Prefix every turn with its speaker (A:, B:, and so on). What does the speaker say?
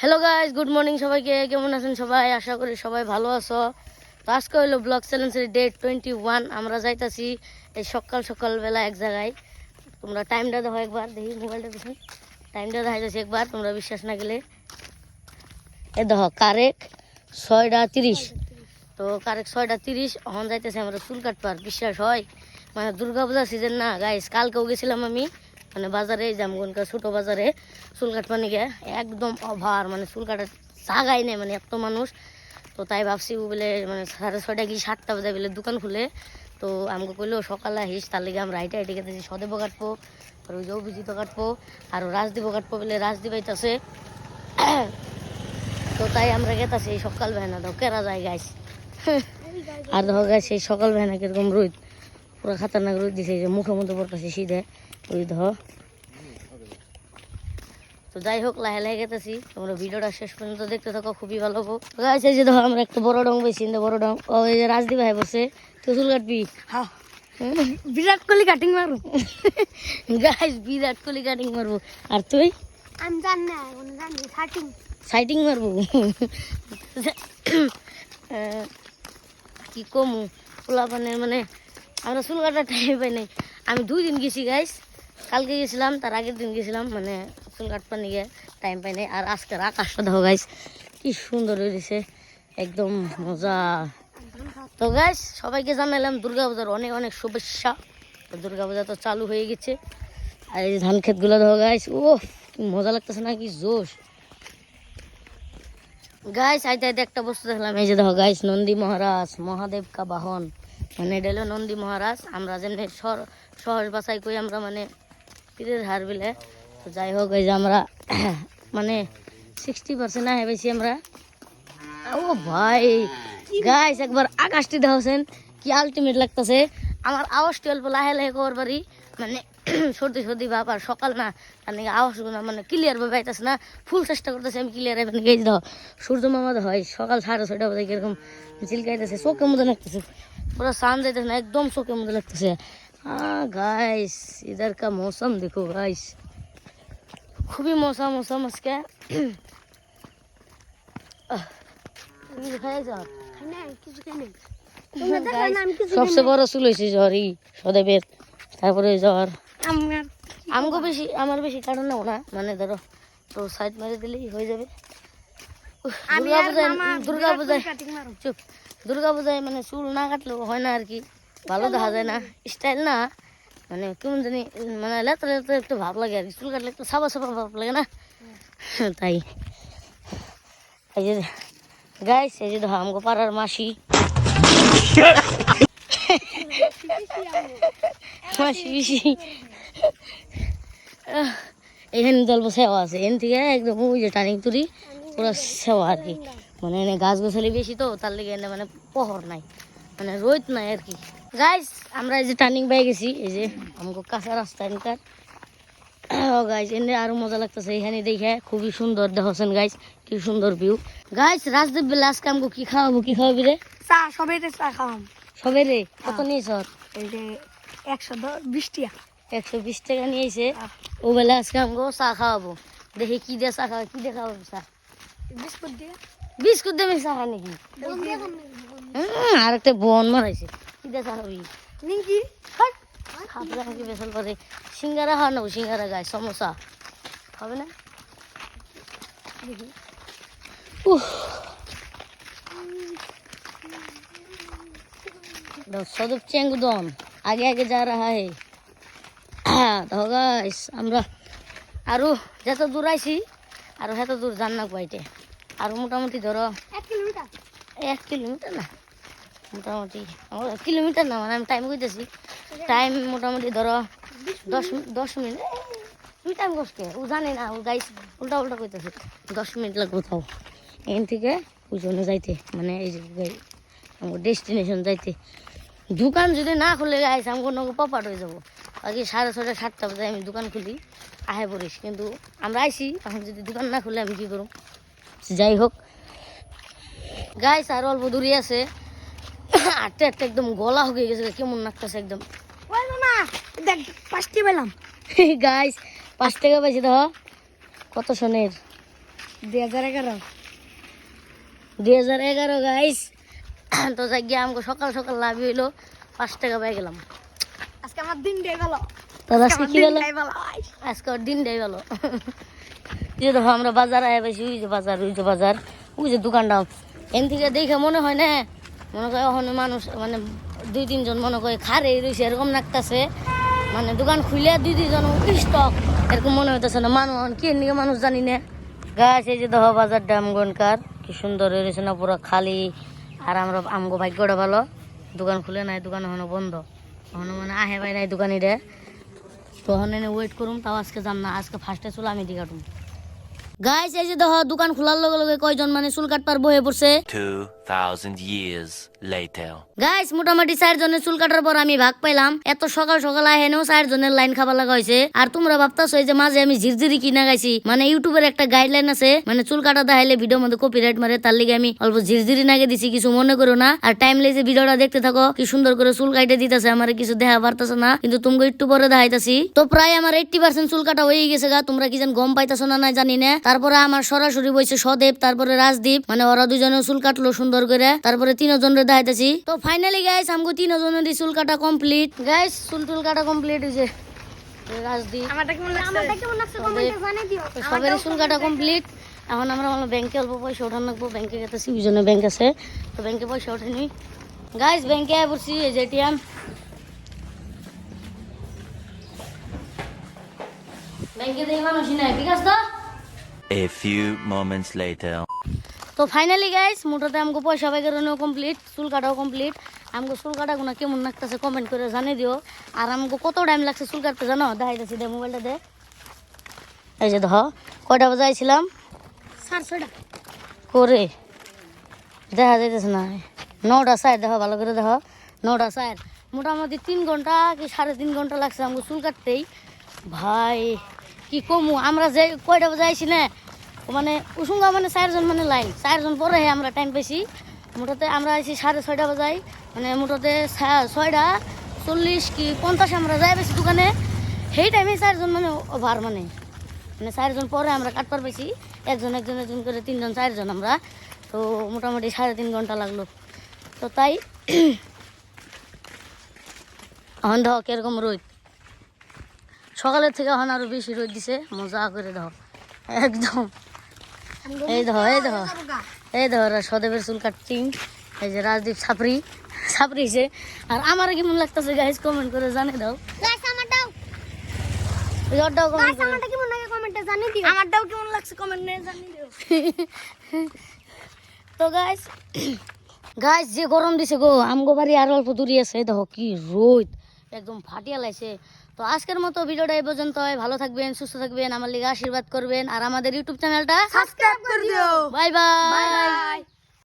A: Hello guys good morning সবাইকে কেমন আছেন সবাই? আশা করি সবাই ভালো আছো। তো আজকে হলো ব্লগ চ্যালেঞ্জের ডেট টোয়েন্টি ওয়ান আমরা যাইতাছি এই সকাল সকালবেলা এক জায়গায়। তোমরা টাইমটা দেখো একবার। দেখি মোবাইলটা দেখি। টাইমটা দেখাইতেছি একবার, তোমরা বিশ্বাস না গেলে। এ দেখো, কারেক ছয়টা তিরিশ। তো কারেক ছয়টা তিরিশ, এখন যাইতেছে আমরা চুল কাটবার বিশ্বাস হয়? মানে দুর্গা পূজার সিজন না গাইস কালকেও গেছিলাম আমি। মানে বাজারে জামগনকার ছোটো বাজারে চুল কাটবার নিকে, একদম অভার মানে চুল কাটার জাগাই নেই মানে এত মানুষ। তো তাই ভাবছি বলে মানে সাড়ে ছয়টা কি সাতটা বাজে বলে দোকান খুলে। তো আমাকে কইলো, সকালে আহিস তার লেগে আমরা হাইটে হাইটে গেতেছি, সদেব কাটবো, আর ওই যে অভিজিৎ কাটবো, আর রাজদীপ কাটবো বলে রাজদীপ আইতাছে। তো তাই আমরা গেতাছি এই সকাল বেলা দাও কেরা যায় গাইস। আর ধর গাছ সেই সকাল বেলা কীরকম রোদ, পুরো খাতারনাক রোদ দিছে যে মুখের মধ্যে পড়তেছে সিধে ওই ধর তো যাই হোক লাহে লাহে গেতেছি তোমরা ভিডিওটা শেষ পর্যন্ত দেখতে থাকো খুবই ভালো হোক গাছ যে দেখো আমরা একটা বড় ডং বেশি বড় ডং ও এই যে রাজদীপ ভাই বসে তুই চুল কাটবি।
B: হ্যাঁ বিরাট কোহলি কাটিং মারু
A: গাছ বিরাট কোহলি কাটিং মারবো। আর তুই?
B: আমি জানি না জানি কাটিং
A: সাইটিং মারবো। কি কমু? পোলাপানের মানে আমরা চুল কাটার টাইম পাই নাই। আমি দুই দিন গেছি গাইস কালকে গেছিলাম, তার আগের দিন গেছিলাম মানে চুল কাটবার নিয়ে টাইম পাই নাই। আর আজকের আকাশটা দেখো গাইস কি সুন্দর হয়েছে একদম মজা। তো গাইস সবাইকে জানালাম দুর্গা পূজার অনেক অনেক শুভেচ্ছা। দুর্গা পূজা তো চালু হয়ে গেছে। আর এই ধান ক্ষেতগুলো দেখো গাইস ও মজা লাগতেছে না, কি জোশ। গাইস আইতে আইতে একটা বস্তু দেখলাম, এই যে দেখো গাইস নন্দী মহারাজ, মহাদেব কা বাহন। মানে এটা নন্দী মহারাজ, আমরা যেমনি সহজ ভাষায় কই আমরা মানে পীরের হার বিলে। তো যাই হোক, এই যে আমরা মানে সিক্সটি পার্সেন্ট আহে বেশি আমরা। ও ভাই গাইস একবার আকাশটি দেখছেন কি আলটিমেট লাগতেছে। আমার আওয়াজটি অল্প লাহে লাহে করার পারি মানে সর্দি সর্দি ভাব আর সকাল না, তার নাকি আওয়াজগুলো মানে ক্লিয়ার ভাবে আইতেছে না। ফুল চেষ্টা করতেছে আমি ক্লিয়ার আইবেন গেজ দাও সূর্য মামা হয়, সকাল সাড়ে ছয়টা বাজে, কীরকম চিলকাইতেছে চোখের মধ্যে লাগতেছে। পুরো সান যাইতেছে না, একদম চোখের মধ্যে লাগতেছে। हाँ गाइस इधर का मौसम देखो गाइस खूबी मौसम मौसम उसके তুমি খাই যাও
B: না কিছু কেন তোমরা দেখো না আমি কিছু
A: সবচেয়ে বড় চুল হয়েছে জ্বরই সদেবের তারপরে জ্বর
B: আমার
A: আমগো বেশি আমার বেশি কারণ নেও না মানে ধরো তো সাইড মেরে দিলেই হয়ে যাবে উফ,
B: আমি
A: দুর্গা
B: আর
A: পূজায়
B: মামা
A: দুর্গা পূজায়
B: কাটিং মারু
A: চুপ দুর্গা পূজায় মানে চুল না কাটলেও হয় না আর কি ভালো দেখা যায় না। স্টাইল না মানে কেমন জানি মানে লেতা লেতা একটু ভাব লাগে আর চুল কাটলে একটু সাবা সাবা ভাব লাগে না? তাই। এই যে গাইস এই যে দেখো, আমগো পাড়ার মাসি। মাসি, পিসি। এখানে জল্প সেবা আছে। এখান থেকে একদম ওই যে টানিং তুরি পুরো সেবা আর কি। মানে এনে গাছ গোছালি বেশি তো, তার লেগে এনে মানে পহর নাই। মানে রোদ নাই আর কি। গাইস আমরা এই যে টার্নিং পাই গেছি এই যে আমাকে কাঁচা রাস্তা এনকার। ও গাইস এনে আরও মজা লাগতেছে এখানে দেখে খুবই সুন্দর দেখছেন গাইস কি সুন্দর ভিউ গাইস রাজদেব বেলা আজকে আমাকে কি খাওয়াবো কি খাওয়াবি রে?
B: চা সবাই চা খাওয়াম।
A: সবে রে কত নিয়েছ?
B: এই যে একশো বিশ টিয়া
A: একশো বিশ টাকা নিয়েছে। ও বেলা আজকে আমাকে চা খাওয়াবো। দেখি কি দিয়ে চা খাওয়া কি দিয়ে খাওয়াবো চা?
B: বিস্কুট দিয়ে।
A: বিস্কুট দেবে চা খায় নাকি? আর একটা বন মারাইছে কি দিয়ে চা খাবি
B: নিঙ্কি
A: খাবলে আমাকে বেসাল করে সিঙ্গারা খাওয়া নেব সিঙ্গারা গায়ে সমোসা। হবে না? সদব চেঙ্গুদন আগে আগে যা রাহা হে। তো গাইস আমরা আরও যত দূর আইছি আর এত দূর জান না পাইতে। আর মোটামুটি ধরো
B: এক কিলোমিটার।
A: এক কিলোমিটার না? মোটামুটি। আমার কিলোমিটার না মানে আমি টাইম কইতেছি। টাইম মোটামুটি ধরো দশ দশ মিনিট। তুই টাইম করছে ও জানে না, ও গাইস উল্টা উল্টা কইতেছে। দশ মিনিট লাগবে তাও এখান থেকে ওজনে যাইতে মানে এই যে আমার ডেস্টিনেশন যাইতে। দোকান যদি না খুলে গাইস আমি কোনো পপাট হয়ে যাব। আগে সাড়ে ছটা সাতটা বাজে আমি দোকান খুলি, আহে পড়িস। কিন্তু আমরা আইসি এখন যদি দোকান না খুলে আমি কী করব? যাই হোক। গাইস আর অল্প দূরে আছে। হাঁটতে হাঁটতে একদম গলা হয়ে গেছে কেমন লাগতেছে একদম।
B: দেখ পাঁচটি পেলাম।
A: গাইস পাঁচ টাকা পাইছি দেখো। কত সোনের?
B: দুই হাজার এগারো।
A: দুই হাজার এগারো গাইস তো যাই গিয়ে আমাকে সকাল সকাল লাভ হইল পাঁচ টাকা পাই গেলাম।
B: আজকে আমার দিন দিয়ে গেল।
A: তো আজকে গেল? আজকে ওর দিন দেয় ভালো যে দেখো আমরা বাজার আয় বেশি ওই যে বাজার ওই যে বাজার। ওই যে দোকানটা। এন থেকে দেখে মনে হয় না মনে করে ওখানে মানুষ মানে দুই তিনজন মনে করে খারে রয়েছে, এরকম লাগতেছে। মানে দোকান খুলে দুই দুইজন স্টক, এরকম মনে হইতেছে না, মানুষ কি নিয়ে মানুষ জানি না। গাছ, এই যে দেখো বাজার ডামগনকার কি সুন্দর রয়েছে না, পুরো খালি। আর আমরা, আমগো ভাগ্যটা ভালো। দোকান খুলে নাই, দোকান এখনও বন্ধ। এখনও মানে আহে পাই নাই দোকানিরে। তো ওখানে ওয়েট করুম, তাও আজকে যাম না, আজকে ফার্স্টে চুল আমি দি কাটুম গাইস এই যে দেখো দোকান খোলার লগে লগে কয়জন মানে চুল কাটবার বহে পড়ছে?
C: 2,000 years later.
A: গাইস মোটামুটি চার জনের চুল কাটার পর আমি ভাগ পাইলাম। এত সকাল সকাল আহেনেও চার জনের লাইন খাবার লাগা হয়েছে আর তোমরা ভাবতাছো যে মাঝে আমি ঝিরঝিরি কিনা গাইছি। মানে ইউটিউবের একটা গাইডলাইন আছে। মানে চুল কাটা দেখাইলে ভিডিওর মধ্যে কপিরাইট মারে তার লিগে আমি অল্প ঝিরঝিরি নাগে দিছি কিছু মনে করো না। আর টাইম লেগে ভিডিওটা দেখতে থাকো কি সুন্দর করে চুল কাটে দিতেছে আমার কিছু দেখা পারতেছে না। কিন্তু তুমি একটু পরে দেখাইতাছি। তো প্রায় আমার এইটটি পার্সেন্ট চুল কাটা হয়ে গেছে গা তোমরা কি যেন গম পাইতেছো না না জানি না। তারপরে আমার সরাসরি বইছে সদেব তারপরে রাজদীপ। মানে ওরা দুজনে চুল কাটলো সুন্দর করে। তারপরে তিনজনের দেখাইতেছি। তো ফাইনালি গাইস আমগো তিনজনেরই চুল কাটা কমপ্লিট গাইস চুল টুল কাটা কমপ্লিট হয়েছে রাজদীপ
B: আমারটা কেমন লাগছে। আমারটা কেমন লাগছে কমেন্টে জানিয়ে দিও।
A: তো চুল কাটা কমপ্লিট এখন আমরা ব্যাংকে অল্প পয়সা ওঠান রাখব ব্যাংকে গেতেছি দুজনে ব্যাংক আছে। তো ব্যাংকে পয়সা ওঠেনি গাইস ব্যাংকে আয় পড়ছি এই যে এটিএম ব্যাংকে দেখি মানুষই নাই। ঠিক আছে তো?
C: A few moments later.
A: তো ফাইনালি গাইস মোটাতে আমাকে পয়সা বেগারও কমপ্লিট চুল কাটাও কমপ্লিট আমাকে চুল কাটাগুলো কেমন লাগতেছে কমেন্ট করে জানিয়ে দিও। আর আমাকে কত টাইম লাগছে চুল কাটতে জানো? দেখাইতেছি দে মোবাইলটা দে। এই যে দেখো কয়টা বাজে আইছিলাম?
B: ছয়টা।
A: করে দেখা যাইতেছে না। নটা সাইড দেখো ভালো করে দেখো। নটা সাইড মোটামুটি তিন ঘণ্টা কি সাড়ে তিন ঘণ্টা লাগছে আমাকে চুল কাটতেই। ভাই কি কমু? আমরা যে কয়টা বাজে আইছি না? মানে উসুঙ্গা মানে চারজন মানে লাইন। চারজন পরে আমরা টাইম পাইছি মোটাতে আমরা আইছি সাড়ে ছয়টা বাজাই মানে মোটাতে ছা- ছয়টা চল্লিশ কি পঞ্চাশ আমরা যাই পেয়েছি দোকানে। সেই টাইমে চারজন মানে ওভার মানে। মানে চারজন পরে আমরা কাটবার পাইছি একজন একজন একজন করে তিনজন, চারজন আমরা। তো মোটামুটি সাড়ে তিন ঘণ্টা লাগল। তো তাই এখন দেখো কীরকম রোদ। সকালের থেকে এখন আরও বেশি রোদ দিছে। মজা করে দাও একদম। এই দেখো এই দেখো। এই ওরা সদেবের চুল কাটিং এই যে রাজদীপ ছাপরি ছাপরিছে আর আমার কেমন লাগতেছে গাইজ কমেন্ট করে জানে দাও।
B: আমারটাও।
A: কমেন্ট করে।
B: আমারটা কেমন লাগে কমেন্টে জানিয়ে দিও। আমারটাও কেমন লাগছে কমেন্টে জানিয়ে দিও।
A: তো গাইস গাইস যে গরম দিছে গো আমগো বাড়ি আর অল্প দূরে আছে। দেখো কি রোদ। একদম ফাটিয়া লাইছে। তো আজকের মতো ভিডিওটা এই পর্যন্ত হয় ভালো থাকবেন সুস্থ থাকবেন আমার লিগে আশীর্বাদ করবেন আর আমাদের ইউটিউব চ্যানেলটা
B: সাবস্ক্রাইব করে দিও।
A: Bye bye
B: bye